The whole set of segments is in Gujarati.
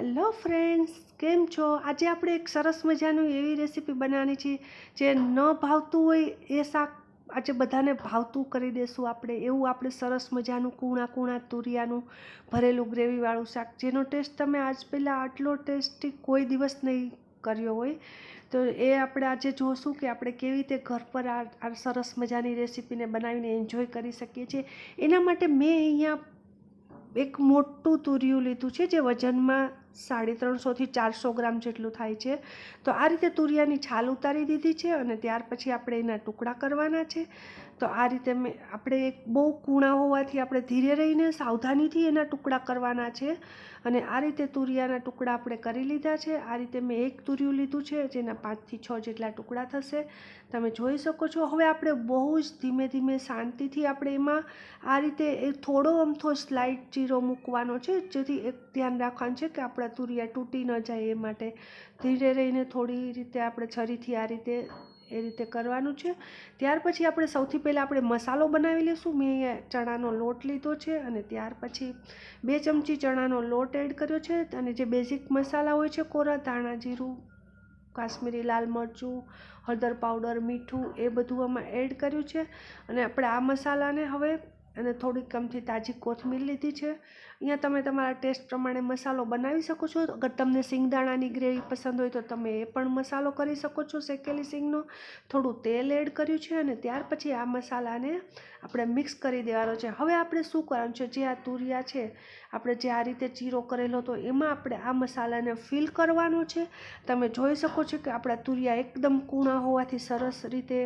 હેલો ફ્રેન્ડ્સ, કેમ છો? આજે આપણે એક સરસ મજાનું એવી રેસીપી બનાવવાની છે જે ન ભાવતું હોય એ શાક આજે બધાને ભાવતું કરી દેશું આપણે. એવું આપણે સરસ મજાનું કૂણા કૂણા તુરિયાનું ભરેલું ગ્રેવીવાળું શાક, જેનો ટેસ્ટ તમે આજ પહેલાં આટલો ટેસ્ટી કોઈ દિવસ નહીં કર્યો હોય. તો એ આપણે આજે જોશું કે આપણે કેવી રીતે ઘર પર આ સરસ મજાની રેસીપીને બનાવીને એન્જોય કરી શકીએ છીએ. એના માટે મેં અહીંયા એક મોટું તુરિયું લીધું છે જે વજનમાં સાડી ત્રણસોથી ચારસો ગ્રામ જેટલું થાય છે. તો આ રીતે તુરિયાની છાલ ઉતારી દીધી છે અને ત્યાર પછી આપણે એના ટુકડા કરવાના છે. તો આ રીતે મેં આપણે એક બહુ કૂણા હોવાથી આપણે ધીરે રહીને સાવધાનીથી એના ટુકડા કરવાના છે. અને આ રીતે તુરિયાના ટુકડા આપણે કરી લીધા છે. આ રીતે મેં એક તુરિયું લીધું છે, જેના પાંચથી છ જેટલા ટુકડા થશે. તમે જોઈ શકો છો, હવે આપણે બહુ જ ધીમે ધીમે શાંતિથી આપણે એમાં આ રીતે એ થોડો અમથો સ્લાઇડ ચીરો મૂકવાનો છે, જેથી એક ધ્યાન રાખવાનું છે કે આપણા તુરિયા તૂટી ન જાય એ માટે ધીરે રહીને થોડી રીતે આપણે છરીથી આ રીતે, એ રીતે કરવાનું છે. ત્યાર પછી આપણે સૌથી પહેલાં આપણે મસાલો બનાવી લઈશું મેં અહીંયા ચણાનો લોટ લીધો છે અને ત્યાર પછી બે ચમચી ચણાનો લોટ એડ કર્યો છે અને જે બેઝિક મસાલા હોય છે કોરા, ધાણા, જીરું, કાશ્મીરી લાલ મરચું, હળદર પાવડર, મીઠું એ બધું આમાં એડ કર્યું છે. અને આપણે આ મસાલાને હવે અને થોડીક અમથી તાજી કોથમીર લીધી છે. અહીંયા તમે તમારા ટેસ્ટ પ્રમાણે મસાલો બનાવી શકો છો. અગર તમને સિંગદાણાની ગ્રેવી પસંદ હોય તો તમે એ પણ મસાલો કરી શકો છો શેકેલી સિંગનો થોડું તેલ એડ કર્યું છે અને ત્યાર પછી આ મસાલાને આપણે મિક્સ કરી દેવાનો છે. હવે આપણે શું કરવાનું છે? જે આ તુરિયા છે, આપણે જે આ રીતે ચીરો કરેલો હતો એમાં આપણે આ મસાલાને ફિલ કરવાનો છે. તમે જોઈ શકો છો કે આપણા તુરિયા એકદમ કૂણા હોવાથી સરસ રીતે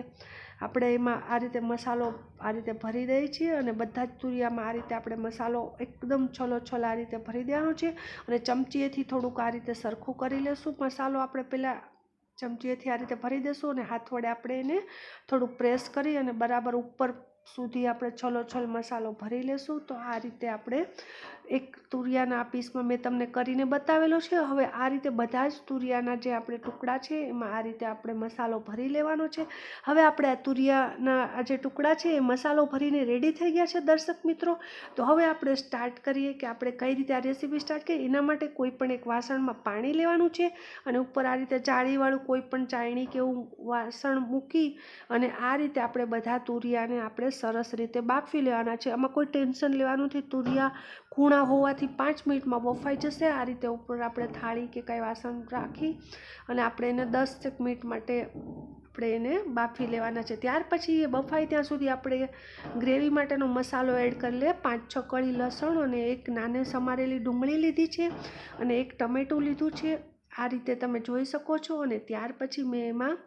આપણે એમાં આ રીતે મસાલો આ રીતે ભરી દઈએ છીએ અને બધા જ તુરિયામાં આ રીતે આપણે મસાલો એકદમ છલો છલ આ રીતે ભરી દેવાનો છે અને ચમચીએથી થોડુંક આ રીતે સરખું કરી લેશું. મસાલો આપણે પહેલાં ચમચીએથી આ રીતે ભરી દેશું અને હાથ વડે આપણે એને થોડુંક પ્રેસ કરી અને બરાબર ઉપર સુધી આપણે છલો છલ મસાલો ભરી લેશું. તો આ રીતે આપણે એક તુરિયાના પીસમાં મેં તમને કરીને બતાવેલો છે. હવે આ રીતે બધા જ તુરિયાના જે આપણે ટુકડા છે, એમાં આ રીતે આપણે મસાલો ભરી લેવાનો છે. હવે આપણે આ તુરિયાના આ જે ટુકડા છે, એ મસાલો ભરીને રેડી થઈ ગયા છે દર્શક મિત્રો. તો હવે આપણે સ્ટાર્ટ કરીએ કે આપણે કઈ રીતે આ રેસીપી સ્ટાર્ટ કરીએ. એના માટે કોઈ પણ એક વાસણમાં પાણી લેવાનું છે અને ઉપર આ રીતે જાળીવાળું કોઈ પણ ચાયણી કે એવું વાસણ મૂકી અને આ રીતે આપણે બધા તુરિયાને આપણે સરસ રીતે બાફી લેવાના છે. આમાં કોઈ ટેન્શન લેવાનું નથી. તુરિયા ખૂણા હોવાથી પાંચ મિનિટમાં બફાઈ જશે. આ રીતે ઉપર આપણે થાળી કે કાંઈ વાસણ રાખી અને આપણે એને દસેક મિનિટ માટે આપણે એને બાફી લેવાના છે. ત્યાર પછી એ બફાય ત્યાં સુધી આપણે ગ્રેવી માટેનો મસાલો એડ કરી લે. પાંચ છ કળી લસણ અને એક નાને સમારેલી ડુંગળી લીધી છે અને એક ટમેટું લીધું છે. આ રીતે તમે જોઈ શકો છો અને ત્યાર પછી મેં એમાં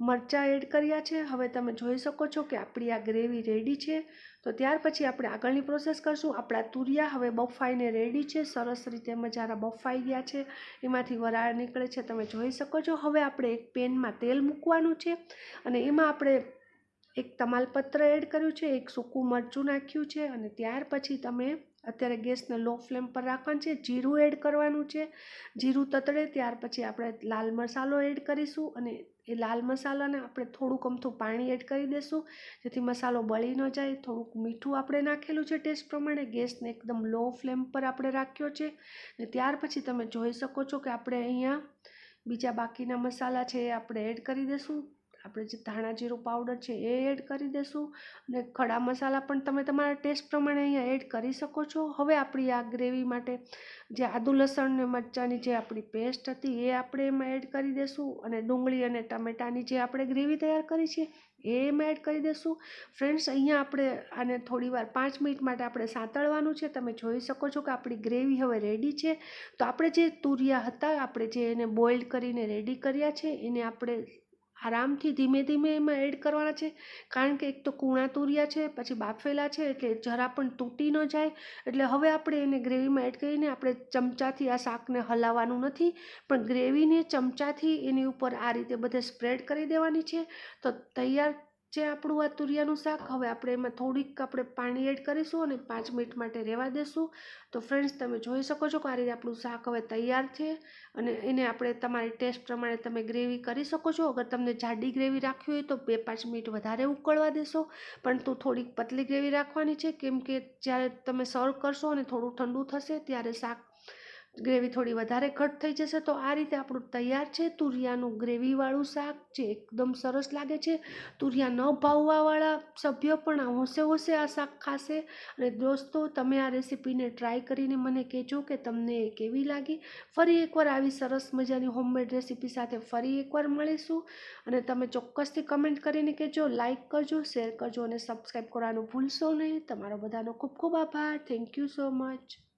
મરચાં એડ કર્યા છે. હવે તમે જોઈ શકો છો કે આપણી આ ગ્રેવી રેડી છે. તો ત્યાર પછી આપણે આગળની પ્રોસેસ કરશું. આપણા તુરિયા હવે બફાઈને રેડી છે. સરસ રીતે મજારા બફાઈ ગયા છે. એમાંથી વરાળ નીકળે છે. તમે જોઈ શકો છો. હવે આપણે એક પેનમાં તેલ મૂકવાનું છે અને એમાં આપણે એક તમાલપત્ર એડ કર્યું છે. એક સૂકું મરચું નાખ્યું છે અને ત્યાર પછી તમે અત્યારે ગેસને લો ફ્લેમ પર રાખવાનું છે, જીરું એડ કરવાનું છે. જીરું તતડે ત્યાર પછી આપણે લાલ મસાલો એડ કરીશું અને એ લાલ મસાલાને આપણે થોડુંક અમથું પાણી એડ કરી દઈશું જેથી મસાલો બળી ન જાય, થોડુંક મીઠું આપણે નાખેલું છે ટેસ્ટ પ્રમાણે. ગેસને એકદમ લો ફ્લેમ પર આપણે રાખ્યો છે. ને ત્યાર પછી તમે જોઈ શકો છો કે આપણે અહીંયા બીજા બાકીના મસાલા છે એ આપણે એડ કરી દઈશું આપણે જે ધાણા જીરું પાવડર છે એ એડ કરી દઈશું અને ખડા મસાલા પણ તમે તમારા ટેસ્ટ પ્રમાણે અહીંયા એડ કરી શકો છો. હવે આપણી આ ગ્રેવી માટે જે આદુ, લસણ ને મરચાંની જે આપણી પેસ્ટ હતી એ આપણે એમાં એડ કરી દઈશું અને ડુંગળી અને ટમેટાની જે આપણે ગ્રેવી તૈયાર કરી છે એ એમાં એડ કરી દઈશું ફ્રેન્ડ્સ અહીંયા આપણે આને થોડી વાર પાંચ મિનિટ માટે આપણે સાંતળવાનું છે. તમે જોઈ શકો છો કે આપણી ગ્રેવી હવે રેડી છે. તો આપણે જે તુરિયા હતા, આપણે જે એને બોઇલ કરીને રેડી કર્યા છે, એને આપણે આરામથી ધીમે ધીમે એમાં એડ કરવાના છે. કારણ કે એક તો કૂણા તૂર્યા છે, પછી બાફેલા છે, એટલે જરા પણ તૂટી ન જાય. એટલે હવે આપણે એને ગ્રેવીમાં એડ કરીને આપણે ચમચાથી આ શાકને હલાવવાનું નથી, પણ ગ્રેવીને ચમચાથી એની ઉપર આ રીતે બધે સ્પ્રેડ કરી દેવાની છે. તો તૈયાર જે આપણું આ તુરિયાનું શાક, હવે આપણે એમાં થોડીક આપણે પાણી એડ કરીશું અને પાંચ મિનિટ માટે રહેવા દેશું. તો ફ્રેન્ડ્સ તમે જોઈ શકો છો કે આ રીતે આપણું શાક હવે તૈયાર છે અને એને આપણે તમારી ટેસ્ટ પ્રમાણે તમે ગ્રેવી કરી શકો છો. અગર તમને જાડી ગ્રેવી રાખવી હોય તો બે પાંચ મિનિટ વધારે ઉકળવા દેશો. પરંતુ થોડીક પતલી ગ્રેવી રાખવાની છે, કેમ કે જ્યારે તમે સર્વ કરશો અને થોડું ઠંડુ થશે ત્યારે શાક ગ્રેવી થોડી વધારે ઘટ થઈ જશે, તો આ રીતે આપણું તૈયાર છે. તુરિયાનું ગ્રેવીવાળું શાક જે એકદમ સરસ લાગે છે. તુરિયા ન ભાવવાવાળા સભ્યો પણ આ હોંશે હોંશે આ શાક ખાશે. અને દોસ્તો, તમે આ રેસીપીને ટ્રાય કરીને મને કહેજો કે તમને કેવી લાગી. ફરી એકવાર આવી સરસ મજાની હોમમેડ રેસીપી સાથે ફરી એકવાર મળીશું. અને તમે ચોક્કસથી કમેન્ટ કરીને કહેજો લાઇક કરજો શેર કરજો અને સબસ્ક્રાઈબ કરવાનું ભૂલશો નહીં. તમારો બધાનો ખૂબ ખૂબ આભાર. Thank you so much